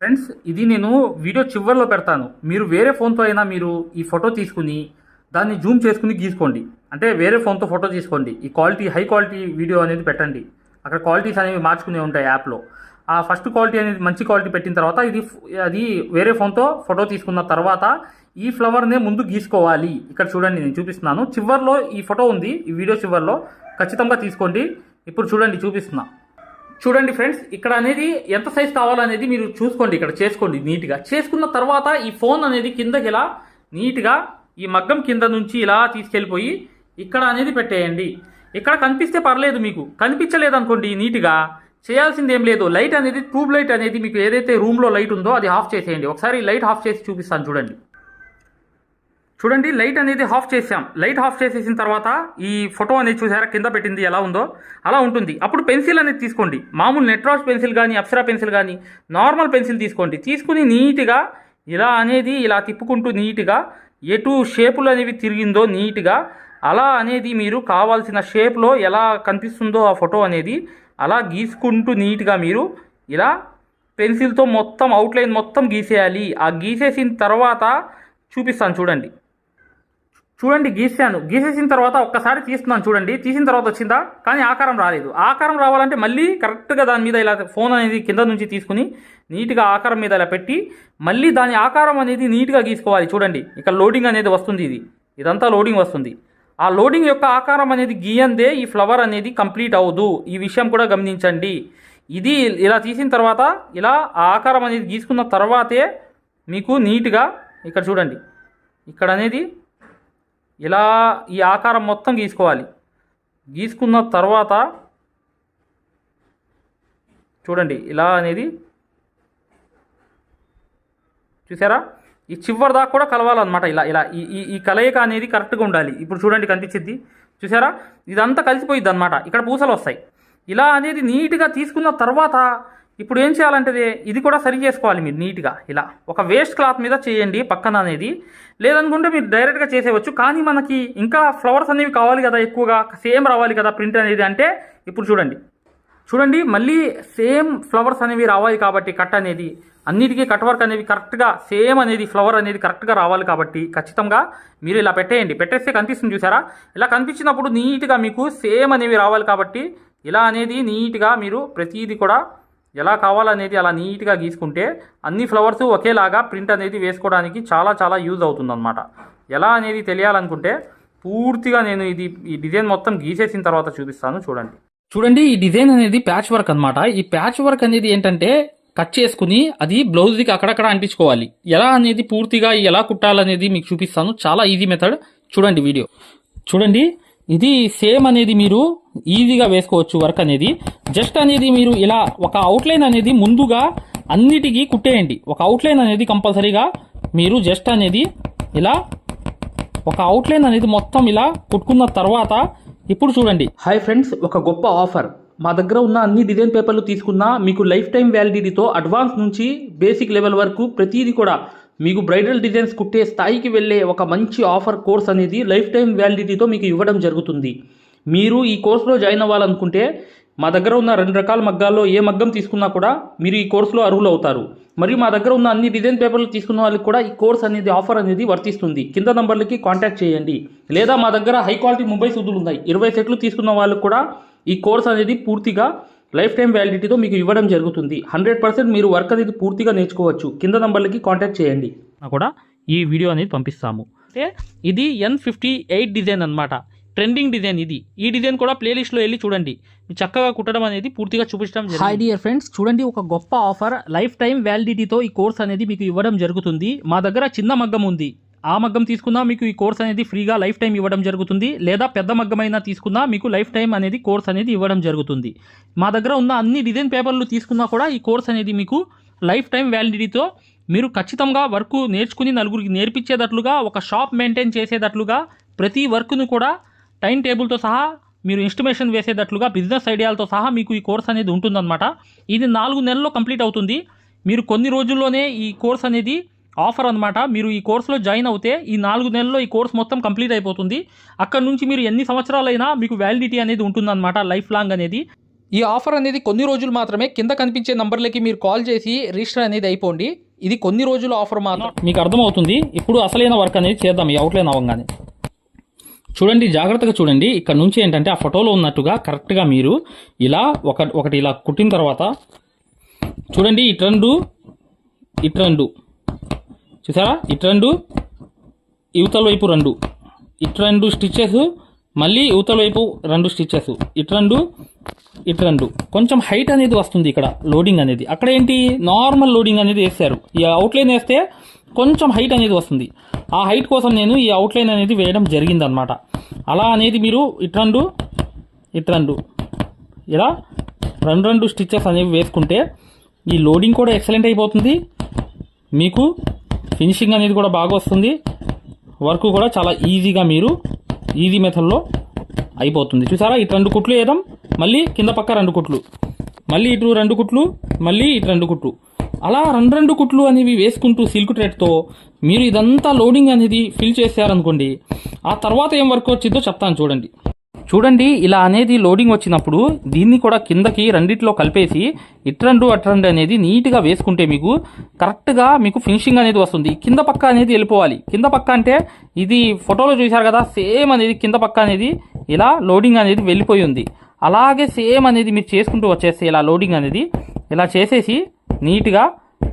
Friends ఇది నేను video చివరిలో పెడతాను. మీరు వేరే ఫోన్తో అయినా మీరు ఈ ఫోటో తీసుకుని దాన్ని జూమ్ చేసుకుని గీసుకోండి. అంటే వేరే ఫోన్తో ఫోటో తీసుకోండి. ఈ క్వాలిటీ హై క్వాలిటీ వీడియో అనేది పెట్టండి. అక్కడ క్వాలిటీస్ అనేవి మార్చుకునే ఉంటాయి యాప్లో. ఆ ఫస్ట్ క్వాలిటీ అనేది మంచి క్వాలిటీ పెట్టిన తర్వాత ఇది అది వేరే ఫోన్తో ఫోటో తీసుకున్న తర్వాత ఈ ఫ్లవర్నే ముందు గీసుకోవాలి. ఇక్కడ చూడండి నేను చూపిస్తున్నాను. చివర్లో ఈ ఫోటో ఉంది. ఈ వీడియో చివర్లో ఖచ్చితంగా తీసుకోండి. ఇప్పుడు చూడండి చూపిస్తున్నాను చూడండి ఫ్రెండ్స్ ఇక్కడ అనేది ఎంత సైజ్ కావాలనేది మీరు చూసుకోండి ఇక్కడ చేసుకోండి నీట్గా. చేసుకున్న తర్వాత ఈ ఫోన్ అనేది కిందకి ఇలా నీట్గా ఈ మగ్గం కింద నుంచి ఇలా తీసుకెళ్ళిపోయి ఇక్కడ అనేది పెట్టేయండి. ఇక్కడ కనిపిస్తే పర్లేదు మీకు. కనిపించలేదు అనుకోండి నీట్గా. చేయాల్సింది ఏం లేదు. లైట్ అనేది ట్యూబ్ లైట్ అనేది మీకు ఏదైతే రూమ్లో లైట్ ఉందో అది ఆఫ్ చేసేయండి. ఒకసారి లైట్ ఆఫ్ చేసి చూపిస్తాను చూడండి. చూడండి లైట్ అనేది ఆఫ్ చేసాం లైట్ ఆఫ్ చేసేసిన తర్వాత ఈ ఫోటో అనేది చూసారా? కింద పెట్టింది ఎలా ఉందో? అలా ఉంటుంది. అప్పుడు పెన్సిల్ అనేది తీసుకోండి. మామూలు నెట్రాస్ పెన్సిల్ కానీ అప్సరా పెన్సిల్ కానీ నార్మల్ పెన్సిల్ తీసుకోండి. తీసుకుని నీట్గా ఇలా అనేది ఇలా తిప్పుకుంటూ నీట్గా ఎటు షేపులు అనేవి తిరిగిందో నీట్గా అలా అనేది మీరు కావాల్సిన షేప్లో ఎలా కనిపిస్తుందో ఆ ఫోటో అనేది అలా గీసుకుంటూ నీట్గా మీరు ఇలా పెన్సిల్తో మొత్తం అవుట్లైన్ మొత్తం గీసేయాలి. ఆ గీసేసిన తర్వాత చూపిస్తాను చూడండి. చూడండి గీసాను గీసేసిన తర్వాత ఒక్కసారి తీస్తున్నాను చూడండి. తీసిన తర్వాత వచ్చిందా? కానీ ఆకారం రాలేదు. ఆకారం రావాలంటే మళ్ళీ కరెక్ట్గా దాని మీద ఇలా ఫోన్ అనేది కింద నుంచి తీసుకుని నీట్గా ఆకారం మీద ఇలా పెట్టి మళ్ళీ దాని ఆకారం అనేది నీట్గా గీసుకోవాలి చూడండి. ఇక్కడ లోడింగ్ అనేది వస్తుంది ఇది. ఇదంతా లోడింగ్ వస్తుంది. ఆ లోడింగ్ యొక్క ఆకారం అనేది గీయందే ఈ ఫ్లవర్ అనేది కంప్లీట్ అవ్వదు. ఈ విషయం కూడా గమనించండి. ఇది ఇలా తీసిన తర్వాత ఇలా ఆ ఆకారం అనేది గీసుకున్న తర్వాతే మీకు నీట్గా ఇక్కడ చూడండి. ఇక్కడ అనేది ఇలా ఈ ఆకారం మొత్తం గీసుకోవాలి. గీసుకున్న తర్వాత చూడండి ఇలా అనేది చూసారా? ఈ చివరి దాకా కూడా కలవాలన్నమాట ఇలా ఇలా ఈ ఈ కలయిక అనేది కరెక్ట్గా ఉండాలి. ఇప్పుడు చూడండి కనిపించింది చూసారా? ఇదంతా కలిసిపోయిద్ది అనమాట ఇక్కడ పూసలు వస్తాయి. ఇలా అనేది నీట్గా తీసుకున్న తర్వాత ఇప్పుడు ఏం చేయాలంటే ఇది కూడా సరి చేసుకోవాలి మీరు నీట్గా. ఇలా ఒక వేస్ట్ క్లాత్ మీద చేయండి పక్కన అనేది. లేదనుకుంటే మీరు డైరెక్ట్గా చేసేవచ్చు. కానీ మనకి ఇంకా ఫ్లవర్స్ అనేవి కావాలి కదా ఎక్కువగా. సేమ్ రావాలి కదా ప్రింట్ అనేది అంటే ఇప్పుడు చూడండి. చూడండి మళ్ళీ సేమ్ ఫ్లవర్స్ అనేవి రావాలి కాబట్టి కట్ అనేది. అన్నిటికీ కట్ వర్క్ అనేది కరెక్ట్గా సేమ్ అనేది ఫ్లవర్ అనేది కరెక్ట్గా రావాలి కాబట్టి ఖచ్చితంగా మీరు ఇలా పెట్టేయండి. పెట్టేస్తే కనిపిస్తుంది చూసారా? ఇలా కనిపించినప్పుడు నీట్గా మీకు సేమ్ అనేవి రావాలి కాబట్టి ఇలా అనేది నీట్గా మీరు ప్రతిదీ కూడా ఎలా కావాలనేది అలా నీట్గా గీసుకుంటే అన్ని ఫ్లవర్స్ ఒకేలాగా ప్రింట్ అనేది వేసుకోవడానికి చాలా చాలా యూజ్ అవుతుందన్నమాట. ఎలా అనేది తెలియాలనుకుంటే పూర్తిగా నేను ఇది ఈ డిజైన్ మొత్తం గీసేసిన తర్వాత చూపిస్తాను చూడండి. చూడండి ఈ డిజైన్ అనేది ప్యాచ్ వర్క్ అనమాట ఈ ప్యాచ్ వర్క్ అనేది ఏంటంటే కట్ చేసుకుని అది బ్లౌజ్కి అక్కడక్కడ అంటించుకోవాలి. ఎలా అనేది పూర్తిగా ఎలా కుట్టాలనేది మీకు చూపిస్తాను. చాలా ఈజీ మెథడ్. చూడండి వీడియో. చూడండి ఇది సేమ్ అనేది మీరు ఈజీగా వేసుకోవచ్చు వర్క్ అనేది. జస్ట్ అనేది మీరు ఇలా ఒక అవుట్లైన్ అనేది ముందుగా అన్నిటికీ కుట్టేయండి. ఒక అవుట్లైన్ అనేది కంపల్సరీగా మీరు జస్ట్ అనేది ఇలా ఒక అవుట్లైన్ అనేది మొత్తం ఇలా కుట్టుకున్న తర్వాత ఇప్పుడు చూడండి. హాయ్ ఫ్రెండ్స్ ఒక గొప్ప ఆఫర్ మా దగ్గర ఉన్న అన్ని డిజైన్ పేపర్లు తీసుకున్నా మీకు లైఫ్ టైం వ్యాలిడిటీతో అడ్వాన్స్ నుంచి బేసిక్ లెవెల్ వరకు ప్రతిదీ కూడా మీకు బ్రైడల్ డిజైన్స్ కుట్టే స్థాయికి వెళ్ళే ఒక మంచి ఆఫర్ కోర్స్ అనేది లైఫ్ టైం వ్యాలిడిటీతో మీకు ఇవ్వడం జరుగుతుంది. మీరు ఈ కోర్సులో జాయిన్ అవ్వాలనుకుంటే మా దగ్గర ఉన్న రెండు రకాల మగ్గాల్లో ఏ మగ్గం తీసుకున్నా కూడా మీరు ఈ కోర్సులో అర్హులు అవుతారు. మరియు మా దగ్గర ఉన్న అన్ని డిజైన్ పేపర్లు తీసుకున్న వాళ్ళకి కూడా ఈ కోర్స్ అనేది ఆఫర్ అనేది వర్తిస్తుంది. కింద నంబర్లకి కాంటాక్ట్ చేయండి. లేదా మా దగ్గర హై క్వాలిటీ ముంబై సూదులు ఉన్నాయి. ఇరవై సెట్లు తీసుకున్న వాళ్ళకి కూడా ఈ కోర్స్ అనేది పూర్తిగా లైఫ్ టైం వ్యాలిడిటీతో మీకు ఇవ్వడం జరుగుతుంది. హండ్రెడ్ పర్సెంట్ మీరు వర్క్ అనేది పూర్తిగా నేర్చుకోవచ్చు. కింద నంబర్లకి కాంటాక్ట్ చేయండి. కూడా ఈ వీడియో అనేది పంపిస్తాము. అంటే ఇది ఎన్ ఫిఫ్టీ ఎయిట్ డిజైన్ అనమాట ట్రెండింగ్ డిజైన్ ఇది. ఈ డిజైన్ కూడా ప్లేలిస్ట్లో వెళ్ళి చూడండి. చక్కగా కుట్టడం అనేది పూర్తిగా చూపించడం హాయ్ డియర్ ఫ్రెండ్స్ చూడండి ఒక గొప్ప ఆఫర్. లైఫ్ టైం వ్యాలిడిటీతో ఈ కోర్స్ అనేది మీకు ఇవ్వడం జరుగుతుంది. మా దగ్గర చిన్న మగ్గం ఉంది. ఆ మగ్గం తీసుకున్నా మీకు ఈ కోర్స్ అనేది ఫ్రీగా లైఫ్ టైం ఇవ్వడం జరుగుతుంది. లేదా పెద్ద మగ్గమైనా తీసుకున్నా మీకు లైఫ్ టైం అనేది కోర్స్ అనేది ఇవ్వడం జరుగుతుంది. మా దగ్గర ఉన్న అన్ని డిజైన్ పేపర్లు తీసుకున్నా కూడా ఈ కోర్స్ అనేది మీకు లైఫ్ టైం వ్యాలిడిటీతో మీరు ఖచ్చితంగా వర్క్ నేర్చుకుని నలుగురికి నేర్పించేటట్లుగా ఒక షాప్ మెయింటైన్ చేసేటట్లుగా ప్రతి వర్క్ను కూడా టైం టేబుల్తో సహా మీరు ఇన్స్టిమేషన్ వేసేటట్లుగా బిజినెస్ ఐడియాలతో సహా మీకు ఈ కోర్స్ అనేది ఉంటుందన్నమాట. ఇది నాలుగు నెలల్లో కంప్లీట్ అవుతుంది. మీరు కొన్ని రోజుల్లోనే ఈ కోర్స్ అనేది ఆఫర్ అనమాట మీరు ఈ కోర్సులో జాయిన్ అవుతే ఈ నాలుగు నెలల్లో ఈ కోర్స్ మొత్తం కంప్లీట్ అయిపోతుంది. అక్కడ నుంచి మీరు ఎన్ని సంవత్సరాలైనా మీకు వ్యాలిడిటీ అనేది ఉంటుందన్నమాట లైఫ్ లాంగ్ అనేది. ఈ ఆఫర్ అనేది కొన్ని రోజులు మాత్రమే కింద కనిపించే నంబర్లకి మీరు కాల్ చేసి రిజిస్టర్ అనేది అయిపోండి. ఇది కొన్ని రోజుల ఆఫర్ మాత్రం. మీకు అర్థమవుతుంది. ఇప్పుడు అసలైన వర్క్ అనేది చేద్దాం. ఈ అవుట్లైన్ అవ్వగానే. చూడండి జాగ్రత్తగా చూడండి. ఇక్కడ నుంచి ఏంటంటే ఆ ఫోటోలో ఉన్నట్టుగా కరెక్ట్గా మీరు ఇలా ఒక ఒకటి ఇలా కుట్టిన తర్వాత చూడండి ఇటు రెండు ఇటు రెండు. చూసారా? ఇటు రెండు యువతల వైపు రెండు. ఇటు రెండు స్టిచ్చెస్ మళ్ళీ యువతల వైపు రెండు స్టిచ్చెస్ ఇటు రెండు ఇటు రెండు. కొంచెం హైట్ అనేది వస్తుంది ఇక్కడ లోడింగ్ అనేది. అక్కడ ఏంటి? నార్మల్ లోడింగ్ అనేది వేస్తారు. ఈ అవుట్లైన్ వేస్తే కొంచెం హైట్ అనేది వస్తుంది. ఆ హైట్ కోసం నేను ఈ అవుట్లైన్ అనేది వేయడం జరిగిందనమాట అలా అనేది మీరు ఇట్రండు ఇట్రండు ఇలా రెండు రెండు స్టిచ్చెస్ అనేవి వేసుకుంటే ఈ లోడింగ్ కూడా ఎక్సలెంట్ అయిపోతుంది. మీకు ఫినిషింగ్ అనేది కూడా బాగా వస్తుంది. వర్క్ కూడా చాలా ఈజీగా మీరు ఈజీ మెథడ్లో అయిపోతుంది. చూసారా? ఇటు రెండు కుట్లు వేయడం మళ్ళీ కింద పక్క రెండు కుట్లు. మళ్ళీ ఇటు రెండు కుట్లు. మళ్ళీ ఇటు రెండు కుట్లు. అలా రెండు రెండు కుట్లు అనేవి వేసుకుంటూ సిల్క్ ట్రెడ్తో మీరు ఇదంతా లోడింగ్ అనేది ఫిల్ చేశారనుకోండి ఆ తర్వాత ఏం వర్క్ వచ్చిందో చెప్తాను చూడండి. చూడండి ఇలా అనేది లోడింగ్ వచ్చినప్పుడు దీన్ని కూడా కిందకి రెండిట్లో కలిపేసి ఇట్రండు అట్రండు అనేది నీట్గా వేసుకుంటే మీకు కరెక్ట్గా మీకు ఫినిషింగ్ అనేది వస్తుంది. కింద పక్క అనేది వెళ్ళిపోవాలి. కింద పక్క అంటే ఇది ఫోటోలో చూశారు కదా సేమ్ అనేది కింద పక్క అనేది ఇలా లోడింగ్ అనేది వెళ్ళిపోయి ఉంది. అలాగే సేమ్ అనేది మీరు చేసుకుంటూ వచ్చేస్తే ఇలా లోడింగ్ అనేది ఇలా చేసేసి నీట్గా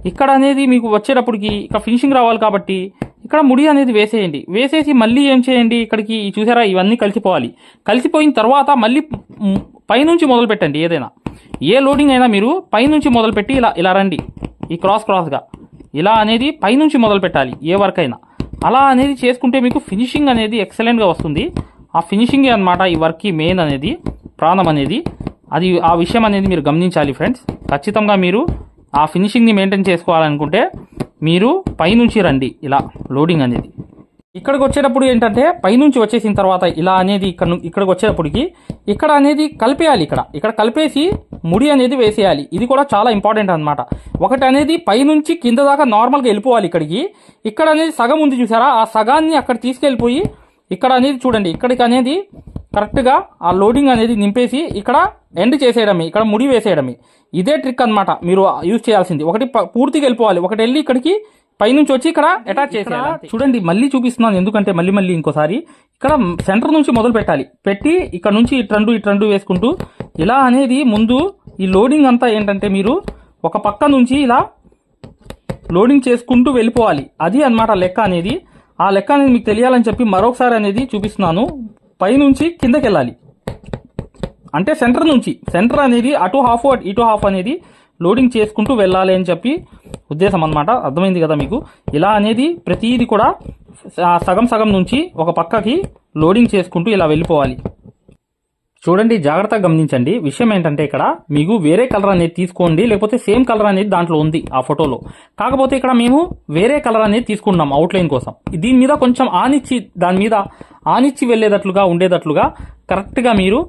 ఇక్కడ అనేది మీకు వచ్చేటప్పటికి ఇక్కడ ఫినిషింగ్ రావాలి కాబట్టి ఇక్కడ ముడి అనేది వేసేయండి. వేసేసి మళ్ళీ ఏం చేయండి? ఇక్కడికి చూసారా? ఇవన్నీ కలిసిపోవాలి. కలిసిపోయిన తర్వాత మళ్ళీ పైనుంచి మొదలు పెట్టండి ఏదైనా. ఏ లోడింగ్ అయినా మీరు పైనుంచి మొదలుపెట్టి ఇలా ఇలా రండి. ఈ క్రాస్ క్రాస్గా ఇలా అనేది పైనుంచి మొదలు పెట్టాలి ఏ వర్క్ అయినా. అలా అనేది చేసుకుంటే మీకు ఫినిషింగ్ అనేది ఎక్సలెంట్గా వస్తుంది. ఆ ఫినిషింగే అనమాట ఈ వర్క్కి మెయిన్ అనేది ప్రాణం అనేది. అది ఆ విషయం అనేది మీరు గమనించాలి ఫ్రెండ్స్ ఖచ్చితంగా మీరు ఆ ఫినిషింగ్ని మెయింటైన్ చేసుకోవాలనుకుంటే మీరు పైనుంచి రండి ఇలా లోడింగ్ అనేది. ఇక్కడికి వచ్చేటప్పుడు ఏంటంటే పైనుంచి వచ్చేసిన తర్వాత ఇలా అనేది ఇక్కడ ఇక్కడికి వచ్చేటప్పటికి ఇక్కడ అనేది కలిపేయాలి ఇక్కడ. ఇక్కడ కలిపేసి ముడి అనేది వేసేయాలి. ఇది కూడా చాలా ఇంపార్టెంట్ అన్నమాట. ఒకటి అనేది పైనుంచి కింద దాకా నార్మల్గా వెళ్ళిపోవాలి ఇక్కడికి. ఇక్కడ అనేది సగం ఉంది చూసారా? ఆ సగాన్ని అక్కడ తీసుకెళ్ళిపోయి ఇక్కడ అనేది చూడండి. ఇక్కడికి అనేది కరెక్ట్గా ఆ లోడింగ్ అనేది నింపేసి ఇక్కడ ఎండ్ చేసేయడమే ఇక్కడ ముడి వేసేయడమే. ఇదే ట్రిక్ అన్నమాట మీరు యూజ్ చేయాల్సింది. ఒకటి పూర్తిగా వెళ్ళిపోవాలి. ఒకటి వెళ్ళి ఇక్కడికి పైనుంచి వచ్చి ఇక్కడ అటాచ్ చేసేయాలి. చూడండి మళ్ళీ చూపిస్తున్నాను. ఎందుకంటే మళ్ళీ మళ్ళీ ఇంకోసారి. ఇక్కడ సెంటర్ నుంచి మొదలు పెట్టాలి. పెట్టి ఇక్కడ నుంచి ఇటు రెండు ఇటు రెండు వేసుకుంటూ ఇలా అనేది ముందు ఈ లోడింగ్ అంతా ఏంటంటే మీరు ఒక పక్క నుంచి ఇలా లోడింగ్ చేసుకుంటూ వెళ్ళిపోవాలి. అది అన్నమాట లెక్క అనేది. ఆ లెక్క అనేది మీకు తెలియాలని చెప్పి మరొకసారి అనేది చూపిస్తున్నాను. పైనుంచి కిందకి వెళ్ళాలి అంటే సెంటర్ నుంచి. సెంటర్ అనేది అటు హాఫ్ ఇటు హాఫ్ అనేది లోడింగ్ చేసుకుంటూ వెళ్ళాలి అని చెప్పి ఉద్దేశం అన్నమాట. అర్థమైంది కదా మీకు? ఇలా అనేది ప్రతిదీ కూడా సగం సగం నుంచి ఒక పక్కకి లోడింగ్ చేసుకుంటూ ఇలా వెళ్ళిపోవాలి. చూడండి జాగ్రత్తగా గమనించండి. విషయం ఏంటంటే ఇక్కడ మీకు వేరే కలర్ అనేది తీసుకోండి లేకపోతే సేమ్ కలర్ అనేది దాంట్లో ఉంది ఆ ఫోటోలో కాకపోతే ఇక్కడ మేము వేరే కలర్ అనేది తీసుకున్నాం అవుట్లైన్ కోసం. దీని మీద కొంచెం ఆనిచ్చి దాని మీద ఆనిచ్చి వెళ్ళేటట్లుగా ఉండేటట్లుగా కరెక్ట్గా మీరు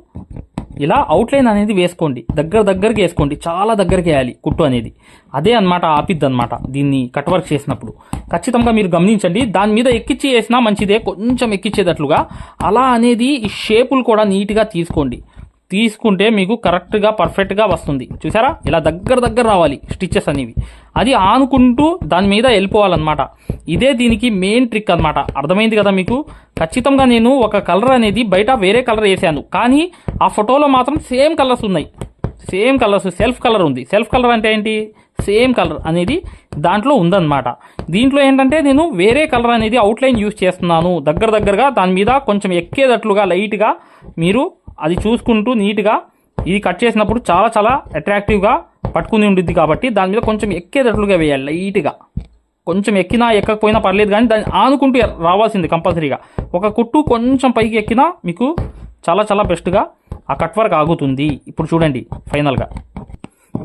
ఇలా అవుట్లైన్ అనేది వేసుకోండి. దగ్గర దగ్గరికి వేసుకోండి. చాలా దగ్గరికి వేయాలి కుట్టు అనేది. అదే అన్నమాట ఆపిద్ది అనమాట దీన్ని కట్ వర్క్ చేసినప్పుడు. ఖచ్చితంగా మీరు గమనించండి. దాని మీద ఎక్కిచ్చి వేసినా మంచిదే. కొంచెం ఎక్కిచ్చేటట్లుగా అలా అనేది ఈ షేపులు కూడా నీట్గా తీసుకోండి. తీసుకుంటే మీకు కరెక్ట్గా పర్ఫెక్ట్గా వస్తుంది. చూసారా ఇలా దగ్గర దగ్గర రావాలి స్టిచ్చెస్ అనేవి. అది ఆనుకుంటూ దాని మీద వెళ్ళిపోవాలన్నమాట. ఇదే దీనికి మెయిన్ ట్రిక్ అనమాట అర్థమైంది కదా మీకు? ఖచ్చితంగా నేను ఒక కలర్ అనేది బయట వేరే కలర్ వేసాను. కానీ ఆ ఫోటోలో మాత్రం సేమ్ కలర్స్ ఉన్నాయి. సేమ్ కలర్స్ సెల్ఫ్ కలర్ ఉంది. సెల్ఫ్ కలర్ అంటే ఏంటి? సేమ్ కలర్ అనేది దాంట్లో ఉందన్నమాట. దీంట్లో ఏంటంటే నేను వేరే కలర్ అనేది అవుట్లైన్ యూస్ చేస్తున్నాను. దగ్గర దగ్గరగా దాని మీద కొంచెం ఎక్కేటట్లుగా లైట్గా మీరు అది చూసుకుంటూ నీట్గా ఇది కట్ చేసినప్పుడు చాలా చాలా అట్రాక్టివ్గా పట్టుకుని ఉండిద్ది కాబట్టి దాని మీద కొంచెం ఎక్కేటట్లుగా వేయాలి లైట్గా. కొంచెం ఎక్కినా ఎక్కకపోయినా పర్లేదు కానీ దాన్ని ఆనుకుంటూ రావాల్సింది కంపల్సరీగా. ఒక కుట్టు కొంచెం పైకి ఎక్కినా మీకు చాలా చాలా బెస్ట్గా ఆ కట్ వర్క్ ఆగుతుంది. ఇప్పుడు చూడండి ఫైనల్గా.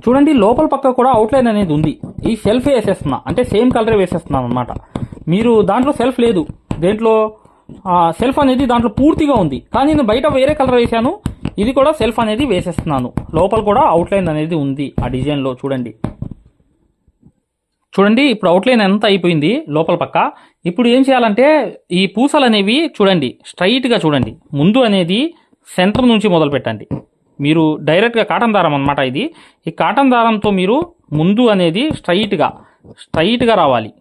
చూడండి లోపల పక్క కూడా అవుట్లైన్ అనేది ఉంది. ఈ సెల్ఫ్ వేసేస్తున్నా అంటే సేమ్ కలర్ వేసేస్తున్నాను అనమాట మీరు దాంట్లో సెల్ఫ్ లేదు. దేంట్లో సెల్ఫ్ అనేది దాంట్లో పూర్తిగా ఉంది. కానీ నేను బయట వేరే కలర్ వేసాను ఇది కూడా సెల్ఫ్ అనేది వేసేస్తున్నాను. లోపల కూడా అవుట్లైన్ అనేది ఉంది ఆ డిజైన్లో. చూడండి. చూడండి ఇప్పుడు అవుట్లైన్ ఎంత అయిపోయింది లోపల పక్క. ఇప్పుడు ఏం చేయాలంటే ఈ పూసలు అనేవి చూడండి స్ట్రైట్గా చూడండి. ముందు అనేది సెంటర్ నుంచి మొదలు పెట్టండి. మీరు డైరెక్ట్గా కాటన్ దారం అనమాట ఇది. ఈ కాటన్ దారంతో మీరు ముందు అనేది స్ట్రైట్గా స్ట్రైట్గా రావాలి.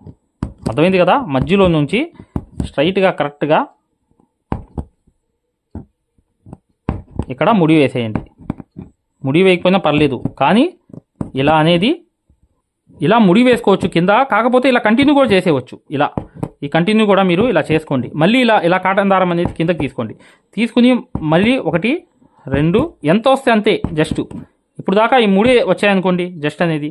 అర్థమైంది కదా? మధ్యలో నుంచి స్ట్రైట్గా కరెక్ట్గా ఇక్కడ ముడి వేసేయండి. ముడి వేయకపోయినా పర్లేదు కానీ ఇలా అనేది ఇలా ముడి వేసుకోవచ్చు కింద కాకపోతే ఇలా కంటిన్యూ కూడా చేసేవచ్చు ఇలా ఈ కంటిన్యూ కూడా మీరు ఇలా చేసుకోండి. మళ్ళీ ఇలా ఇలా కాటన్ దారం అనేది కిందకి తీసుకోండి. తీసుకుని మళ్ళీ ఒకటి రెండు ఎంత వస్తే అంతే జస్ట్. ఇప్పుడు దాకా ఈ మూడే వచ్చాయనుకోండి జస్ట్ అనేది.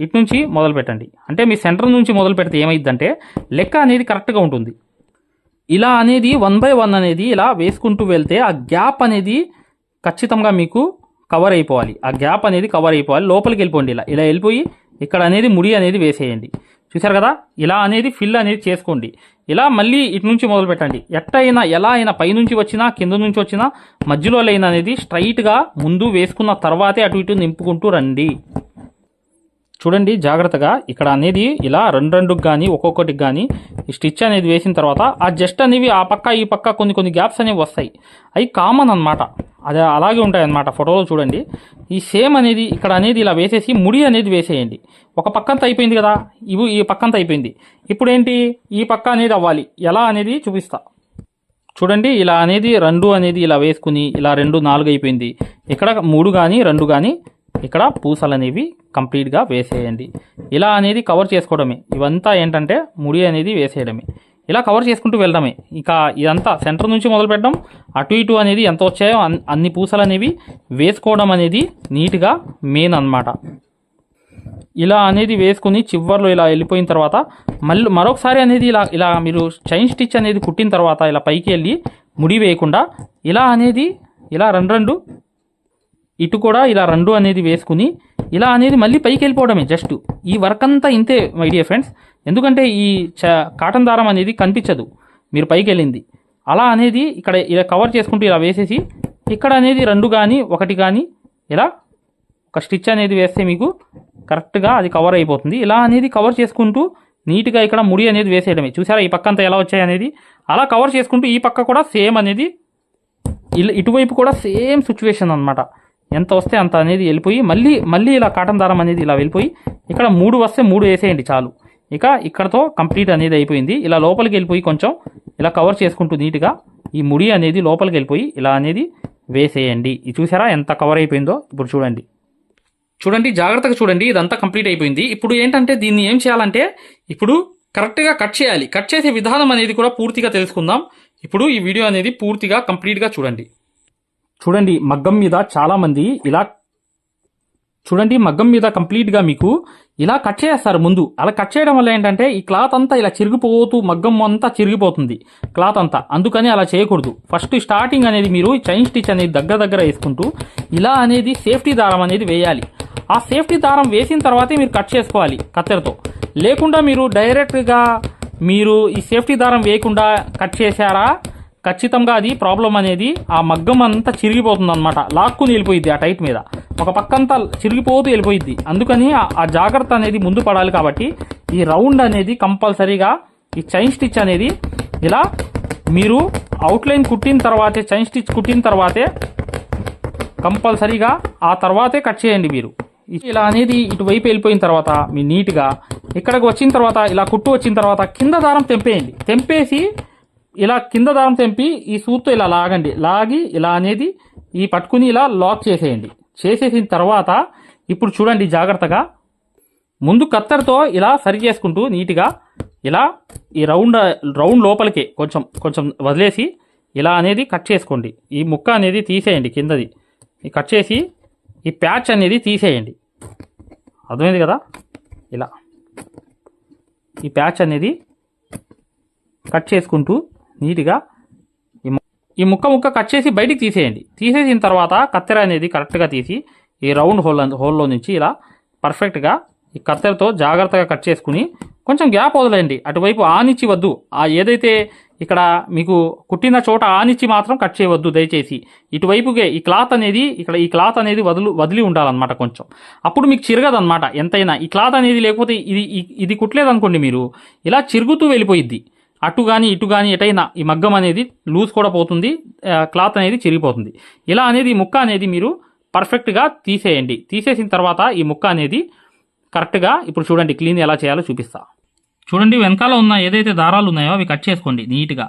ఇటు నుంచి మొదలు పెట్టండి. అంటే మీ సెంటర్ నుంచి మొదలు పెడితే ఏమైందంటే లెక్క అనేది కరెక్ట్గా ఉంటుంది. ఇలా అనేది వన్ బై వన్ అనేది ఇలా వేసుకుంటూ వెళ్తే ఆ గ్యాప్ అనేది ఖచ్చితంగా మీకు కవర్ అయిపోవాలి. ఆ గ్యాప్ అనేది కవర్ అయిపోవాలి. లోపలికి వెళ్ళిపోండి ఇలా. ఇలా వెళ్ళిపోయి ఇక్కడ అనేది ముడి అనేది వేసేయండి. చూసారు కదా? ఇలా అనేది ఫిల్ అనేది చేసుకోండి. ఇలా మళ్ళీ ఇటు నుంచి మొదలు పెట్టండి. ఎట్టయినా ఎలా అయినా పైనుంచి వచ్చినా కింద నుంచి వచ్చినా మధ్యలో లైన్ అనేది స్ట్రైట్గా ముందు వేసుకున్న తర్వాతే అటు ఇటు నింపుకుంటూ రండి. చూడండి జాగ్రత్తగా. ఇక్కడ అనేది ఇలా రెండు రెండుకి కానీ ఒక్కొక్కటికి కానీ ఈ స్టిచ్ అనేది వేసిన తర్వాత ఆ జస్ట్ అనేవి ఆ పక్క ఈ పక్క కొన్ని కొన్ని గ్యాప్స్ అనేవి వస్తాయి. అవి కామన్ అన్నమాట. అది అలాగే ఉంటాయి అన్నమాట ఫోటోలో చూడండి. ఈ సేమ్ అనేది ఇక్కడ అనేది ఇలా వేసేసి ముడి అనేది వేసేయండి. ఒక పక్కంత అయిపోయింది కదా ఇవి ఈ పక్కంతా అయిపోయింది. ఇప్పుడు ఏంటి ఈ పక్క అనేది అవ్వాలి. ఎలా అనేది చూపిస్తా. చూడండి ఇలా అనేది రెండు అనేది ఇలా వేసుకుని ఇలా రెండు నాలుగు అయిపోయింది. ఇక్కడ మూడు కానీ రెండు కానీ ఇక్కడ పూసలు అనేవి కంప్లీట్గా వేసేయండి. ఇలా అనేది కవర్ చేసుకోవడమే. ఇవంతా ఏంటంటే ముడి అనేది వేసేయడమే. ఇలా కవర్ చేసుకుంటూ వెళ్ళడమే. ఇక ఇదంతా సెంటర్ నుంచి మొదలు పెట్టడం అటు ఇటు అనేది ఎంత వచ్చాయో అన్- అన్ని పూసలు అనేవి వేసుకోవడం అనేది నీట్గా మెయిన్ అన్నమాట. ఇలా అనేది వేసుకుని చివర్లో ఇలా వెళ్ళిపోయిన తర్వాత మళ్ళీ మరొకసారి అనేది ఇలా ఇలా మీరు చైన్ స్టిచ్ అనేది కుట్టిన తర్వాత ఇలా పైకి వెళ్ళి ముడి వేయకుండా ఇలా అనేది ఇలా రెండు రెండు ఇటు కూడా ఇలా రెండు అనేది వేసుకుని ఇలా అనేది మళ్ళీ పైకి వెళ్ళిపోవడమే జస్ట్ ఈ వర్క్ అంతా ఇంతే మై డియర్ ఫ్రెండ్స్ ఎందుకంటే ఈ చ కాటన్ దారం అనేది కనిపించదు. మీరు పైకి వెళ్ళింది. అలా అనేది ఇక్కడ ఇలా కవర్ చేసుకుంటూ ఇలా వేసేసి ఇక్కడ అనేది రెండు కానీ ఒకటి కానీ ఇలా ఒక స్టిచ్ అనేది వేస్తే మీకు కరెక్ట్గా అది కవర్ అయిపోతుంది. ఇలా అనేది కవర్ చేసుకుంటూ నీట్గా ఇక్కడ ముడి అనేది వేసేయడమే. చూసారా ఈ పక్క అంతా ఎలా వచ్చాయి అనేది? అలా కవర్ చేసుకుంటూ ఈ పక్క కూడా సేమ్ అనేది ఇలా ఇటువైపు కూడా సేమ్ సిచ్యువేషన్ అనమాట ఎంత వస్తే అంత అనేది వెళ్ళిపోయి మళ్ళీ మళ్ళీ ఇలా కాటన్ దారం అనేది ఇలా వెళ్ళిపోయి ఇక్కడ మూడు వస్తే మూడు వేసేయండి చాలు. ఇక ఇక్కడతో కంప్లీట్ అనేది అయిపోయింది. ఇలా లోపలికి వెళ్ళిపోయి కొంచెం ఇలా కవర్ చేసుకుంటూ నీట్గా ఈ ముడి అనేది లోపలికి వెళ్ళిపోయి ఇలా అనేది వేసేయండి. ఇది చూసారా ఎంత కవర్ అయిపోయిందో? ఇప్పుడు చూడండి. చూడండి జాగ్రత్తగా చూడండి. ఇదంతా కంప్లీట్ అయిపోయింది. ఇప్పుడు ఏంటంటే దీన్ని ఏం చేయాలంటే ఇప్పుడు కరెక్ట్గా కట్ చేయాలి. కట్ చేసే విధానం అనేది కూడా పూర్తిగా తెలుసుకుందాం. ఇప్పుడు ఈ వీడియో అనేది పూర్తిగా కంప్లీట్గా చూడండి. చూడండి మగ్గం మీద చాలామంది ఇలా చూడండి మగ్గం మీద కంప్లీట్గా మీకు ఇలా కట్ చేస్తారు ముందు. అలా కట్ చేయడం వల్ల ఏంటంటే ఈ క్లాత్ అంతా ఇలా చిరిగిపోతూ మగ్గం అంతా చిరిగిపోతుంది క్లాత్ అంతా. అందుకని అలా చేయకూడదు. ఫస్ట్ స్టార్టింగ్ అనేది మీరు చైన్ స్టిచ్ అనేది దగ్గర దగ్గర వేసుకుంటూ ఇలా అనేది సేఫ్టీ దారం అనేది వేయాలి. ఆ సేఫ్టీ దారం వేసిన తర్వాతే మీరు కట్ చేసుకోవాలి కత్తెరతో. లేకుండా మీరు డైరెక్ట్గా మీరు ఈ సేఫ్టీ దారం వేయకుండా కట్ చేశారా ఖచ్చితంగా అది ప్రాబ్లం అనేది ఆ మగ్గం అంతా చిరిగిపోతుంది అనమాట లాక్కుని వెళ్ళిపోయింది ఆ టైట్ మీద. ఒక పక్కంతా చిరిగిపోతూ వెళ్ళిపోయింది అందుకని ఆ- జాగ్రత్త అనేది ముందు పడాలి కాబట్టి ఈ రౌండ్ అనేది కంపల్సరీగా ఈ చైన్ స్టిచ్ అనేది ఇలా మీరు అవుట్లైన్ కుట్టిన తర్వాతే చైన్ స్టిచ్ కుట్టిన తర్వాతే కంపల్సరీగా ఆ తర్వాతే కట్ చేయండి మీరు. ఇలా అనేది ఇటువైపు వెళ్ళిపోయిన తర్వాత మీ నీట్గా ఇక్కడికి వచ్చిన తర్వాత ఇలా కుట్టు వచ్చిన తర్వాత కింద దారం తెంపేయండి. తెంపేసి ఇలా కింద దారం తెంపి ఈ సూత్తో ఇలా లాగండి. లాగి ఇలా అనేది ఈ పట్టుకుని ఇలా లాక్ చేసేయండి. చేసేసిన తర్వాత ఇప్పుడు చూడండి జాగ్రత్తగా. ముందు కత్తెరతో ఇలా సరి చేసుకుంటూ నీట్గా ఇలా ఈ రౌండ్ రౌండ్ లోపలికి కొంచెం కొంచెం వదిలేసి ఇలా అనేది కట్ చేసుకోండి. ఈ ముక్క అనేది తీసేయండి కిందది. కట్ చేసి ఈ ప్యాచ్ అనేది తీసేయండి. అర్థమైంది కదా? ఇలా. ఈ ప్యాచ్ అనేది కట్ చేసుకుంటూ నీట్గా ఈ ము- ఈ ముక్క ముక్క కట్ చేసి బయటికి తీసేయండి. తీసేసిన తర్వాత కత్తెర అనేది కరెక్ట్గా తీసి ఈ రౌండ్ హోల్ హోల్లో నుంచి ఇలా పర్ఫెక్ట్గా ఈ కత్తెరతో జాగ్రత్తగా కట్ చేసుకుని కొంచెం గ్యాప్ వదిలేయండి. అటువైపు ఆనిచ్చి వద్దు ఆ ఏదైతే ఇక్కడ మీకు కుట్టిన చోట ఆనిచ్చి మాత్రం కట్ చేయవద్దు దయచేసి. ఇటువైపుకే ఈ క్లాత్ అనేది ఇక్కడ ఈ క్లాత్ అనేది వదులు వదిలి ఉండాలన్నమాట కొంచెం. అప్పుడు మీకు చిరగదన్నమాట ఎంతైనా. ఈ క్లాత్ అనేది లేకపోతే ఇది ఇది కుట్టలేదనుకోండి మీరు. ఇలా చిరుగుతూ వెళ్ళిపోయిద్ది. అటు కానీ ఇటు కానీ ఎటైనా ఈ మగ్గం అనేది లూజ్ కూడా పోతుంది క్లాత్ అనేది చిరిగిపోతుంది. ఇలా అనేది ముక్క అనేది మీరు పర్ఫెక్ట్గా తీసేయండి. తీసేసిన తర్వాత ఈ ముక్క అనేది కరెక్ట్గా ఇప్పుడు చూడండి క్లీన్ ఎలా చేయాలో చూపిస్తా. చూడండి వెనకాల ఉన్న ఏదైతే దారాలు ఉన్నాయో అవి కట్ చేసుకోండి నీట్గా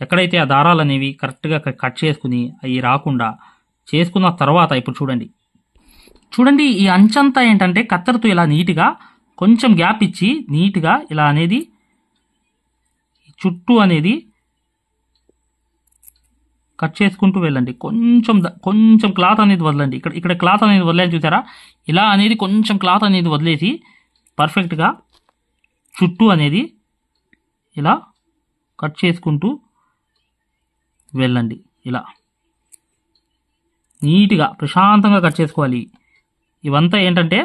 ఎక్కడైతే ఆ దారాలు అనేవి కరెక్ట్గా కట్ చేసుకుని అవి రాకుండా చేసుకున్న తర్వాత ఇప్పుడు చూడండి. చూడండి ఈ అంచంతా ఏంటంటే కత్తెరతో ఇలా నీట్గా కొంచెం గ్యాప్ ఇచ్చి నీట్గా ఇలా అనేది చుట్టూ అనేది కట్ చేసుకుంటూ వెళ్ళండి. కొంచెం కొంచెం క్లాత్ అనేది వదలండి. ఇక్కడ ఇక్కడ క్లాత్ అనేది వదిలేదు చూసారా? ఇలా అనేది కొంచెం క్లాత్ అనేది వదిలేసి పర్ఫెక్ట్గా చుట్టూ అనేది ఇలా కట్ చేసుకుంటూ వెళ్ళండి. ఇలా నీట్గా ప్రశాంతంగా కట్ చేసుకోవాలి. ఇవంతా ఏంటంటే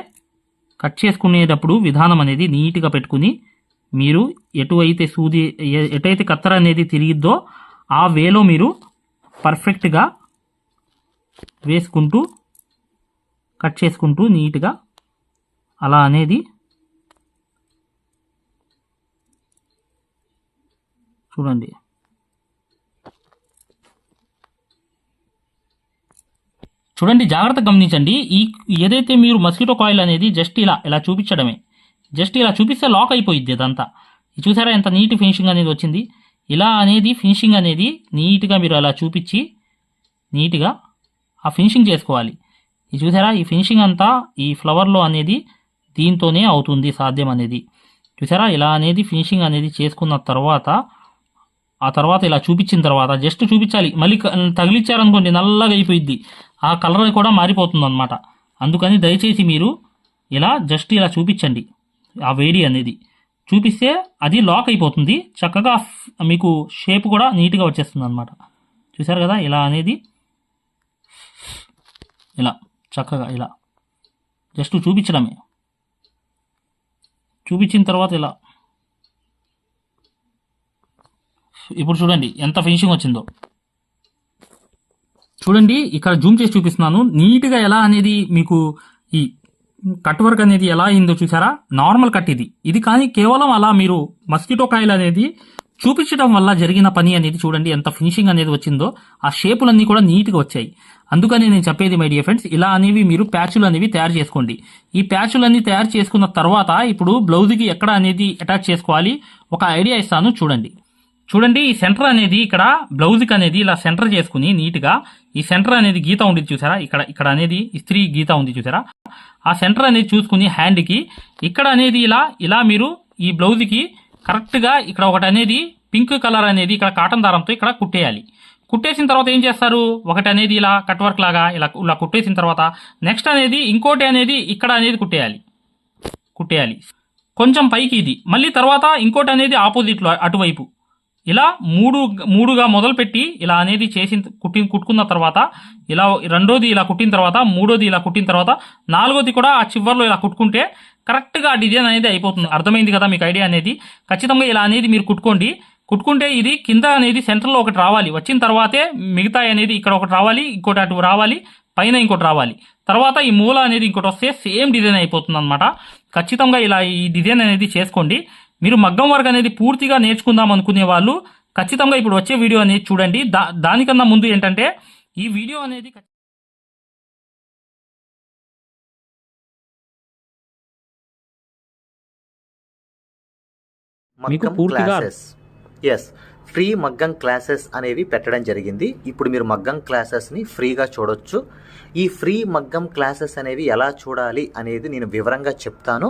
కట్ చేసుకునేటప్పుడు విధానం అనేది నీట్గా పెట్టుకుని మీరు ఎటు అయితే సూది ఎటైతే కత్తెర అనేది తిరిగిద్దో ఆ వేలో మీరు పర్ఫెక్ట్గా వేసుకుంటూ కట్ చేసుకుంటూ నీట్గా అలా అనేది చూడండి. చూడండి జాగ్రత్తగా గమనించండి. ఈ ఏదైతే మీరు మస్కిటో కాయిల్ అనేది జస్ట్ ఇలా ఇలా చూపించడమే. జస్ట్ ఇలా చూపిస్తే లాక్ అయిపోయిద్ది అదంతా. ఇది చూసారా ఎంత నీట్ ఫినిషింగ్ అనేది వచ్చింది? ఇలా అనేది ఫినిషింగ్ అనేది నీట్గా మీరు అలా చూపించి నీట్గా ఆ ఫినిషింగ్ చేసుకోవాలి. ఇది చూసారా? ఈ ఫినిషింగ్ అంతా ఈ ఫ్లవర్లో అనేది దీంతోనే అవుతుంది సాధ్యం అనేది. చూసారా? ఇలా అనేది ఫినిషింగ్ అనేది చేసుకున్న తర్వాత ఆ తర్వాత ఇలా చూపించిన తర్వాత జస్ట్ చూపించాలి. మళ్ళీ తగిలిచ్చారనుకోండి నల్లగా అయిపోయింది ఆ కలర్ కూడా మారిపోతుంది అనమాట అందుకని దయచేసి మీరు ఇలా జస్ట్ ఇలా చూపించండి. ఆ వేడి అనేది. చూపిస్తే అది లాక్ అయిపోతుంది. చక్కగా మీకు షేప్ కూడా నీట్గా వచ్చేస్తుంది అనమాట చూసారు కదా? ఇలా అనేది. ఇలా చక్కగా ఇలా. జస్ట్ చూపించడమే. చూపించిన తర్వాత ఇలా. ఇప్పుడు చూడండి ఎంత ఫినిషింగ్ వచ్చిందో. చూడండి ఇక్కడ జూమ్ చేసి చూపిస్తున్నాను. నీట్గా ఎలా అనేది మీకు ఈ కట్ వర్క్ అనేది ఎలా అయిందో చూసారా? నార్మల్ కట్ ఇది. ఇది కానీ కేవలం అలా మీరు మస్కిటో కాయిల్ అనేది చూపించడం వల్ల జరిగిన పని అనేది చూడండి ఎంత ఫినిషింగ్ అనేది వచ్చిందో. ఆ షేపులన్నీ కూడా నీట్గా వచ్చాయి. అందుకని నేను చెప్పేది మై డియర్ ఫ్రెండ్స్ ఇలా అనేవి మీరు ప్యాచులు అనేవి తయారు చేసుకోండి. ఈ ప్యాచులన్నీ తయారు చేసుకున్న తర్వాత ఇప్పుడు బ్లౌజ్కి ఎక్కడ అనేది అటాచ్ చేసుకోవాలి? ఒక ఐడియా ఇస్తాను చూడండి. చూడండి ఈ సెంటర్ అనేది ఇక్కడ బ్లౌజ్కి అనేది ఇలా సెంటర్ చేసుకుని నీట్గా ఈ సెంటర్ అనేది గీత ఉంది చూసారా? ఇక్కడ ఇక్కడ అనేది ఇస్త్రీ గీత ఉంది చూసారా? ఆ సెంటర్ అనేది చూసుకుని హ్యాండ్కి ఇక్కడ అనేది ఇలా ఇలా మీరు ఈ బ్లౌజ్కి కరెక్ట్గా ఇక్కడ ఒకటి అనేది పింక్ కలర్ అనేది ఇక్కడ కాటన్ దారంతో ఇక్కడ కుట్టేయాలి. కుట్టేసిన తర్వాత ఏం చేస్తారు? ఒకటి అనేది ఇలా కట్ వర్క్ లాగా ఇలా ఇలా కుట్టేసిన తర్వాత నెక్స్ట్ అనేది ఇంకోటి అనేది ఇక్కడ అనేది కుట్టేయాలి. కుట్టేయాలి. కొంచెం పైకి ఇది. మళ్ళీ తర్వాత ఇంకోటి అనేది ఆపోజిట్లో అటువైపు. ఇలా మూడు మూడుగా మొదలుపెట్టి ఇలా అనేది చేసిన కుట్టి కుట్టుకున్న తర్వాత ఇలా రెండోది ఇలా కుట్టిన తర్వాత మూడోది ఇలా కుట్టిన తర్వాత నాలుగోది కూడా ఆ చివర్లో ఇలా కుట్టుకుంటే కరెక్ట్గా డిజైన్ అనేది అయిపోతుంది. అర్థమైంది కదా మీకు ఐడియా అనేది? ఖచ్చితంగా ఇలా అనేది మీరు కుట్టుకోండి. కుట్టుకుంటే ఇది కింద అనేది సెంటర్లో ఒకటి రావాలి. వచ్చిన తర్వాతే మిగతా అనేది ఇక్కడ ఒకటి రావాలి ఇంకోటి అటు రావాలి పైన ఇంకోటి రావాలి. తర్వాత ఈ మూల అనేది ఇంకోటి వస్తే సేమ్ డిజైన్ అయిపోతుంది అనమాట ఖచ్చితంగా ఇలా ఈ డిజైన్ అనేది చేసుకోండి. మీరు మగ్గం వర్క్ అనేది పూర్తిగా నేర్చుకుందాం అనుకునే వాళ్ళు ఖచ్చితంగా ఇప్పుడు వచ్చే వీడియో అనేది చూడండి. దా దానికన్నా ముందు ఏంటంటే ఈ వీడియో అనేది మీకు పూర్తిగా ఎస్ ఫ్రీ మగ్గం క్లాసెస్ అనేవి పెట్టడం జరిగింది. ఇప్పుడు మీరు మగ్గం క్లాసెస్ని ఫ్రీగా చూడొచ్చు. ఈ ఫ్రీ మగ్గం క్లాసెస్ అనేవి ఎలా చూడాలి అనేది నేను వివరంగా చెప్తాను.